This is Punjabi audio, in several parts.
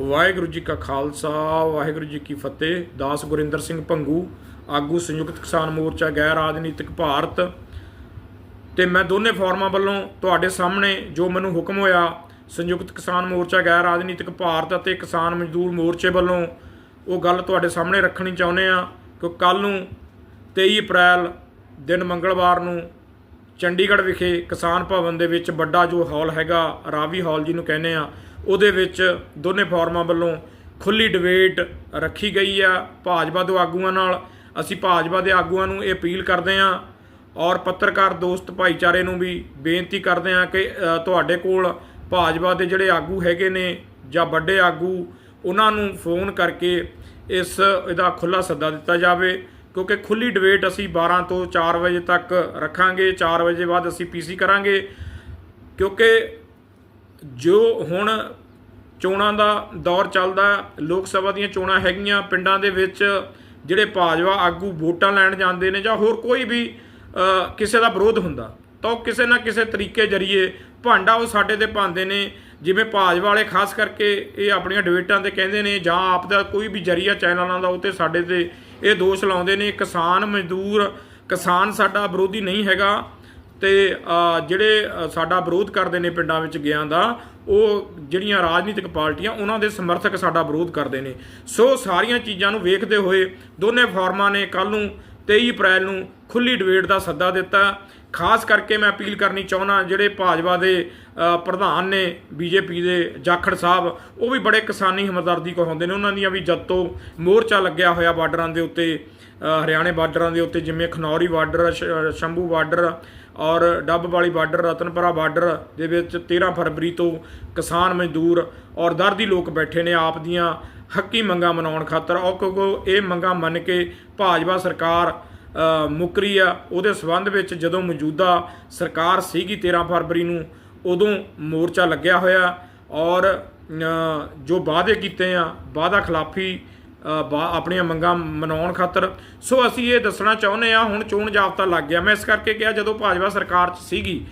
ਵਾਹਿਗੁਰੂ ਜੀ ਕਾ ਖਾਲਸਾ, ਵਾਹਿਗੁਰੂ ਜੀ ਕੀ ਫਤਿਹ। ਦਾਸ ਗੁਰਿੰਦਰ ਸਿੰਘ ਭੰਗੂ, ਆਗੂ ਸੰਯੁਕਤ ਕਿਸਾਨ ਮੋਰਚਾ, ਗੈਰ ਰਾਜਨੀਤਿਕ ਭਾਰਤ। ਤੇ ਮੈਂ ਦੋਨੇ ਫੋਰਮਾਂ ਵੱਲੋਂ ਤੁਹਾਡੇ ਸਾਹਮਣੇ ਜੋ ਮੈਨੂੰ ਹੁਕਮ ਹੋਇਆ, ਸੰਯੁਕਤ ਕਿਸਾਨ ਮੋਰਚਾ, ਗੈਰ ਰਾਜਨੀਤਿਕ ਭਾਰਤ ਅਤੇ ਕਿਸਾਨ ਮਜ਼ਦੂਰ ਮੋਰਚੇ ਵੱਲੋਂ ਉਹ ਗੱਲ ਤੁਹਾਡੇ ਸਾਹਮਣੇ ਰੱਖਣੀ ਚਾਹੁੰਦੇ ਆ ਕਿ ਕੱਲ ਨੂੰ 23 ਅਪ੍ਰੈਲ ਦਿਨ ਮੰਗਲਵਾਰ ਨੂੰ ਚੰਡੀਗੜ੍ਹ ਵਿਖੇ ਕਿਸਾਨ ਭਵਨ ਦੇ ਵਿੱਚ ਵੱਡਾ ਜੋ ਹਾਲ ਹੈਗਾ, ਰਾਵੀ ਹਾਲ ਜਿਹਨੂੰ ਕਹਿੰਦੇ ਆ ਉਹਦੇ ਵਿੱਚ ਦੋਨੇ ਫੋਰਮਾਂ ਵੱਲੋਂ ਖੁੱਲੀ ਡਿਬੇਟ ਰੱਖੀ ਗਈ ਆ ਭਾਜਪਾ ਦੇ ਆਗੂਆਂ ਨਾਲ। ਅਸੀਂ ਭਾਜਪਾ ਦੇ ਆਗੂਆਂ ਨੂੰ ਇਹ ਅਪੀਲ ਕਰਦੇ ਆ ਔਰ ਪੱਤਰਕਾਰ ਦੋਸਤ ਭਾਈਚਾਰੇ ਨੂੰ ਵੀ ਬੇਨਤੀ ਕਰਦੇ ਆ ਕਿ ਤੁਹਾਡੇ ਕੋਲ ਭਾਜਪਾ ਦੇ ਜਿਹੜੇ ਆਗੂ ਹੈਗੇ ਨੇ ਜਾਂ ਵੱਡੇ ਆਗੂ, ਉਹਨਾਂ ਨੂੰ ਫੋਨ ਕਰਕੇ ਇਸ, ਇਹਦਾ ਖੁੱਲਾ ਸੱਦਾ ਦਿੱਤਾ ਜਾਵੇ। ਕਿਉਂਕਿ ਖੁੱਲੀ ਡਿਬੇਟ ਅਸੀਂ 12 ਤੋਂ 4 ਵਜੇ ਤੱਕ ਰੱਖਾਂਗੇ 4 ਵਜੇ ਬਾਅਦ ਅਸੀਂ ਪੀਸੀ ਕਰਾਂਗੇ। ਕਿਉਂਕਿ ਜੋ ਹੁਣ ਚੋਣਾਂ ਦਾ ਦੌਰ ਚੱਲਦਾ ਲੋਕ ਸਭਾ ਦੀਆਂ ਚੋਣਾਂ ਹੈਗੀਆਂ। ਪਿੰਡਾਂ ਦੇ ਵਿੱਚ ਜਿਹੜੇ ਭਾਜਪਾ ਆਗੂ ਵੋਟਾਂ ਲੈਣ ਜਾਂਦੇ ਨੇ ਜਾਂ ਹੋਰ ਕੋਈ ਵੀ ਕਿਸੇ ਦਾ ਵਿਰੋਧ ਹੁੰਦਾ, ਤਾਂ ਉਹ ਕਿਸੇ ਨਾ ਕਿਸੇ ਤਰੀਕੇ ਜਰੀਏ ਭਾਂਡਾ ਉਹ ਸਾਡੇ ਤੇ ਪਾਉਂਦੇ ਨੇ। ਜਿਵੇਂ ਭਾਜਪਾ ਵਾਲੇ ਖਾਸ ਕਰਕੇ ਇਹ ਆਪਣੀਆਂ ਡਿਬੇਟਾਂ ਤੇ ਕਹਿੰਦੇ ਨੇ ਜਾਂ ਆਪ ਦਾ ਕੋਈ ਵੀ ਜਰੀਆ ਚੈਨਲਾਂ ਦਾ ਉਹ ਤੇ ਸਾਡੇ ਤੇ ਇਹ ਦੋਸ਼ ਲਾਉਂਦੇ ਨੇ। ਕਿਸਾਨ ਮਜ਼ਦੂਰ, ਕਿਸਾਨ ਸਾਡਾ ਵਿਰੋਧੀ ਨਹੀਂ ਹੈਗਾ। ਤੇ ਜਿਹੜੇ ਸਾਡਾ ਵਿਰੋਧ ਕਰਦੇ ਨੇ ਪਿੰਡਾਂ ਵਿੱਚ ਗਿਆਂ ਦਾ, ਉਹ ਜਿਹੜੀਆਂ ਰਾਜਨੀਤਿਕ ਪਾਰਟੀਆਂ, ਉਹਨਾਂ ਦੇ ਸਮਰਥਕ ਸਾਡਾ ਵਿਰੋਧ ਕਰਦੇ ਨੇ। ਸੋ ਸਾਰੀਆਂ ਚੀਜ਼ਾਂ ਨੂੰ ਵੇਖਦੇ ਹੋਏ, ਦੋਨੇ ਫਾਰਮਾਂ ਨੇ ਕੱਲ ਨੂੰ 23 ਅਪ੍ਰੈਲ ਨੂੰ ਖੁੱਲੀ ਡਿਬੇਟ ਦਾ ਸੱਦਾ ਦਿੱਤਾ। ਖਾਸ ਕਰਕੇ ਮੈਂ ਅਪੀਲ ਕਰਨੀ ਚਾਹੁੰਦਾ ਜਿਹੜੇ ਭਾਜਪਾ ਦੇ ਪ੍ਰਧਾਨ ਨੇ, ਬੀਜੇਪੀ ਦੇ ਜਾਖੜ ਸਾਹਿਬ, ਉਹ ਵੀ ਬੜੇ ਕਿਸਾਨੀ ਹਮਦਰਦੀ ਕਹਾਉਂਦੇ ਨੇ। ਉਹਨਾਂ ਦੀਆਂ ਵੀ ਜਦ ਤੋਂ ਮੋਰਚਾ ਲੱਗਿਆ ਹੋਇਆ ਬਾਰਡਰਾਂ ਦੇ ਉੱਤੇ ਹਰਿਆਣੇ ਬਾਰਡਰਾਂ ਦੇ ਉੱਤੇ, ਜਿਵੇਂ ਖਨੌਰੀ ਬਾਰਡਰ, ਸ਼- ਸ਼ੰਭੂ ਬਾਰਡਰ ਔਰ ਡੱਬ ਵਾਲੀ ਬਾਰਡਰ, ਰਤਨਪੁਰਾ ਬਾਰਡਰ ਦੇ ਵਿੱਚ 13 ਫਰਵਰੀ ਤੋਂ ਕਿਸਾਨ ਮਜ਼ਦੂਰ ਔਰ ਦਰਦੀ ਲੋਕ ਬੈਠੇ ਨੇ ਆਪ ਦੀਆਂ ਹੱਕੀ ਮੰਗਾਂ ਮਨਾਉਣ ਖਾਤਰ। ਔਰ ਕਿਉਂਕਿ ਇਹ ਮੰਗਾਂ ਮੰਨ ਕੇ ਭਾਜਪਾ ਸਰਕਾਰ ਮੁੱਕਰੀ ਆ। ਉਹਦੇ ਸਬੰਧ ਵਿੱਚ ਜਦੋਂ ਮੌਜੂਦਾ ਸਰਕਾਰ ਸੀਗੀ 13 ਫਰਵਰੀ ਨੂੰ, ਉਦੋਂ ਮੋਰਚਾ ਲੱਗਿਆ ਹੋਇਆ ਔਰ ਜੋ ਵਾਅਦੇ ਕੀਤੇ ਆ, ਵਾਅਦਾ ਖਿਲਾਫੀ ਬਾ- ਆਪਣੀਆਂ ਮੰਗਾਂ ਮਨਾਉਣ ਖਾਤਰ। ਸੋ ਅਸੀਂ ਇਹ ਦੱਸਣਾ ਚਾਹੁੰਦੇ ਆ, ਹੁਣ ਚੋਣ ਜਾਬਤਾ ਲੱਗ ਗਿਆ। ਮੈਂ ਇਸ ਕਰਕੇ ਕਿਹਾ, ਜਦੋਂ ਭਾਜਪਾ ਸਰਕਾਰ 'ਚ ਸੀਗੀ,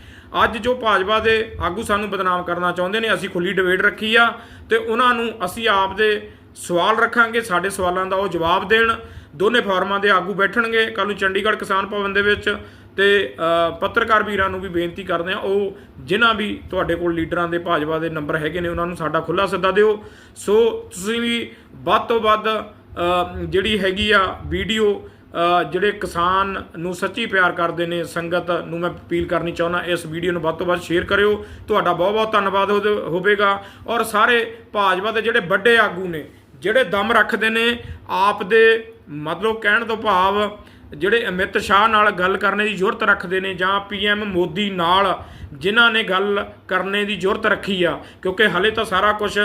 ਅੱਜ ਜੋ ਭਾਜਪਾ ਦੇ ਆਗੂ ਸਾਨੂੰ ਬਦਨਾਮ ਕਰਨਾ ਚਾਹੁੰਦੇ ਨੇ, ਅਸੀਂ ਖੁੱਲੀ ਡਿਬੇਟ ਰੱਖੀ ਆ ਤੇ ਉਹਨਾਂ ਨੂੰ ਅਸੀਂ ਆਪ ਦੇ ਸਵਾਲ ਰੱਖਾਂਗੇ, ਸਾਡੇ ਸਵਾਲਾਂ ਦਾ ਉਹ ਜਵਾਬ ਦੇਣ। ਦੋਨੇ ਫਾਰਮਾਂ ਦੇ ਆਗੂ ਬੈਠਣਗੇ। ਕੱਲ ਨੂੰ ਚੰਡੀਗੜ੍ਹ ਕਿਸਾਨ ਭਵਨ ਦੇ ਵਿੱਚ ਤੇ ਪੱਤਰਕਾਰ ਵੀਰਾਂ ਨੂੰ ਵੀ ਬੇਨਤੀ ਕਰਦੇ ਆ ਉਹ ਜਿਨ੍ਹਾਂ ਵੀ ਤੁਹਾਡੇ ਕੋਲ ਲੀਡਰਾਂ ਦੇ ਭਾਜਪਾ ਦੇ ਨੰਬਰ ਹੈਗੇ ਨੇ, ਉਹਨਾਂ ਨੂੰ ਸਾਡਾ ਖੁੱਲਾ ਸੱਦਾ ਦਿਓ। ਸੋ, ਤੁਸੀਂ ਵੀ ਵੱਧ ਤੋਂ ਵੱਧ ਜਿਹੜੀ ਹੈਗੀ ਆ ਵੀਡੀਓ ਜਿਹੜੇ ਕਿਸਾਨ ਨੂੰ ਸੱਚੀ ਪਿਆਰ ਕਰਦੇ ਨੇ, ਸੰਗਤ ਨੂੰ ਮੈਂ ਅਪੀਲ ਕਰਨੀ ਚਾਹੁੰਦਾ, ਇਸ ਵੀਡੀਓ ਨੂੰ ਵੱਧ ਤੋਂ ਵੱਧ ਸ਼ੇਅਰ ਕਰਿਓ। ਤੁਹਾਡਾ ਬਹੁਤ ਬਹੁਤ ਧੰਨਵਾਦ ਹੋਵੇ- ਹੋਵੇਗਾ। ਔਰ ਸਾਰੇ ਭਾਜਪਾ ਦੇ ਜਿਹੜੇ ਵੱਡੇ ਆਗੂ ਨੇ, ਜਿਹੜੇ ਦਮ ਰੱਖਦੇ ਨੇ, ਆਪ ਦੇ ਮਤਲਬ ਕਹਿਣ ਤੋਂ ਭਾਵ ਜਿਹੜੇ ਅਮਿਤ ਸ਼ਾਹ ਨਾਲ ਗੱਲ ਕਰਨੇ ਦੀ ਜ਼ਰੂਰਤ ਰੱਖਦੇ ਨੇ ਜਾਂ ਪੀਐਮ ਮੋਦੀ ਨਾਲ ਜਿਨ੍ਹਾਂ ਨੇ ਗੱਲ ਕਰਨੇ ਦੀ ਜ਼ਰੂਰਤ ਰੱਖੀ ਆ, ਕਿਉਂਕਿ ਹਲੇ ਤਾਂ ਸਾਰਾ ਕੁਝ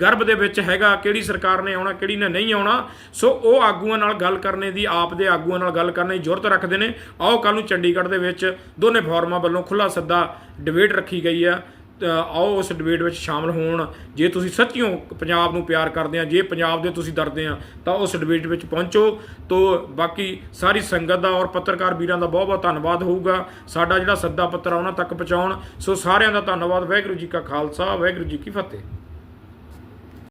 ਗਰਭ ਦੇ ਵਿੱਚ ਹੈਗਾ, ਕਿਹੜੀ ਸਰਕਾਰ ਨੇ ਆਉਣਾ, ਕਿਹੜੀ ਨੇ ਨਹੀਂ ਆਉਣਾ, ਸੋ ਉਹ ਆਗੂਆਂ ਨਾਲ ਗੱਲ ਕਰਨੇ ਦੀ, ਆਪ ਦੇ ਆਗੂਆਂ ਨਾਲ ਗੱਲ ਕਰਨੇ ਦੀ ਜ਼ਰੂਰਤ ਰੱਖਦੇ ਨੇ। ਆਓ ਕੱਲ ਨੂੰ ਚੰਡੀਗੜ੍ਹ ਦੇ ਵਿੱਚ ਦੋਨੇ ਫੋਰਮਾਂ ਵੱਲੋਂ ਖੁੱਲਾ ਸੱਦਾ ਡਿਬੇਟ ਰੱਖੀ ਗਈ ਆ। ਆਓ ਉਸ ਡਿਬੇਟ ਵਿੱਚ ਸ਼ਾਮਲ ਹੋਣ। ਜੇ ਤੁਸੀਂ ਸੱਚੀਓ ਪੰਜਾਬ ਨੂੰ ਪਿਆਰ ਕਰਦੇ ਆ, ਜੇ ਪੰਜਾਬ ਦੇ ਤੁਸੀਂ ਡਰਦੇ ਆ, ਤਾਂ ਉਸ ਡਿਬੇਟ ਵਿੱਚ ਪਹੁੰਚੋ। ਤੋ ਬਾਕੀ ਸਾਰੀ ਸੰਗਤ ਦਾ ਔਰ ਪੱਤਰਕਾਰ ਵੀਰਾਂ ਦਾ ਬਹੁਤ ਬਹੁਤ ਧੰਨਵਾਦ ਹੋਊਗਾ। ਸਾਡਾ ਜਿਹੜਾ ਸੱਦਾ ਪੱਤਰ ਆ, ਉਹਨਾਂ ਤੱਕ ਪਹੁੰਚਾਉਣ। ਸੋ ਸਾਰਿਆਂ ਦਾ ਧੰਨਵਾਦ। ਵਾਹਿਗੁਰੂ ਜੀ ਕਾ ਖਾਲਸਾ, ਵਾਹਿਗੁਰੂ ਜੀ ਕੀ ਫਤਿਹ।